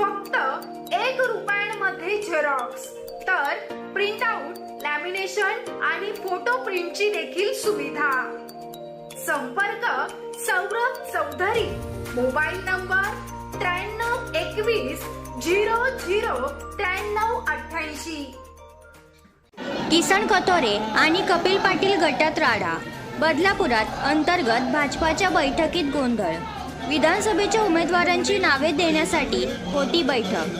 फक्त एक रुपयांमध्ये झेरॉक्स तर प्रिंट आउट लॅमिनेशन आणि फोटो प्रिंटची देखील सुविधा. संपर्क सौरभ चौधरी. मोबाईल नंबर त्र्याण्णव एकवीस झिरो झिरो त्र्याण्णव अठ्ठ्याऐंशी. किसन कतोरे आणि कपिल पाटील गटात राडा बदलापुरात अंतर्गत भाजपाच्या बैठकीत गोंधळ. विधानसभेच्या उमेदवारांची नावे देण्यासाठी होती बैठक.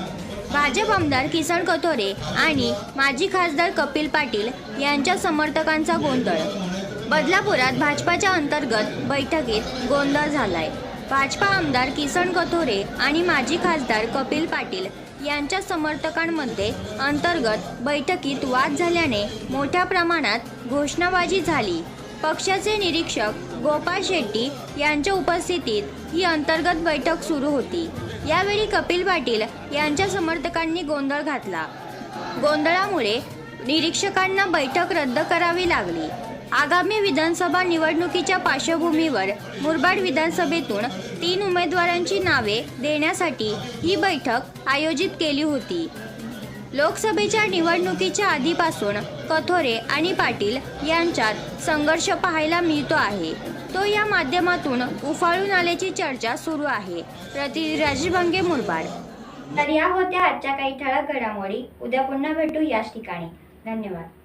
भाजप आमदार किसन कथोरे आणि माजी खासदार कपिल पाटील यांच्या समर्थकांचा गोंधळ. बदलापुरात भाजपाच्या अंतर्गत बैठकीत गोंधळ झालाय. भाजपा आमदार किसन कथोरे आणि माजी खासदार कपिल पाटील यांच्या समर्थकांमध्ये अंतर्गत बैठकीत वाद झाल्याने मोठ्या प्रमाणात घोषणाबाजी झाली. पक्षाचे निरीक्षक गोपाळ शेट्टी यांच्या उपस्थितीत ही अंतर्गत बैठक सुरू होती. यावेळी कपिल पाटील यांच्या समर्थकांनी गोंधळ घातला. गोंधळामुळे निरीक्षकांना बैठक रद्द करावी लागली. आगामी विधानसभा निवडणुकीच्या पार्श्वभूमीवर मुरबाड विधानसभेतून तीन उमेदवारांची नावे देण्यासाठी ही बैठक आयोजित केली होती. लोकसभेच्या निवडणुकीच्या आधीपासून कथोरे आणि पाटील यांच्यात संघर्ष पाहायला मिळतो आहे. तो या माध्यमातून उफाळून आल्याची चर्चा सुरू आहे. प्रतिनिधी राजभंगे मुरबाड. तर या होत्या आजच्या काही ठळक घडामोडी. उद्या पुन्हा भेटू याच ठिकाणी. धन्यवाद.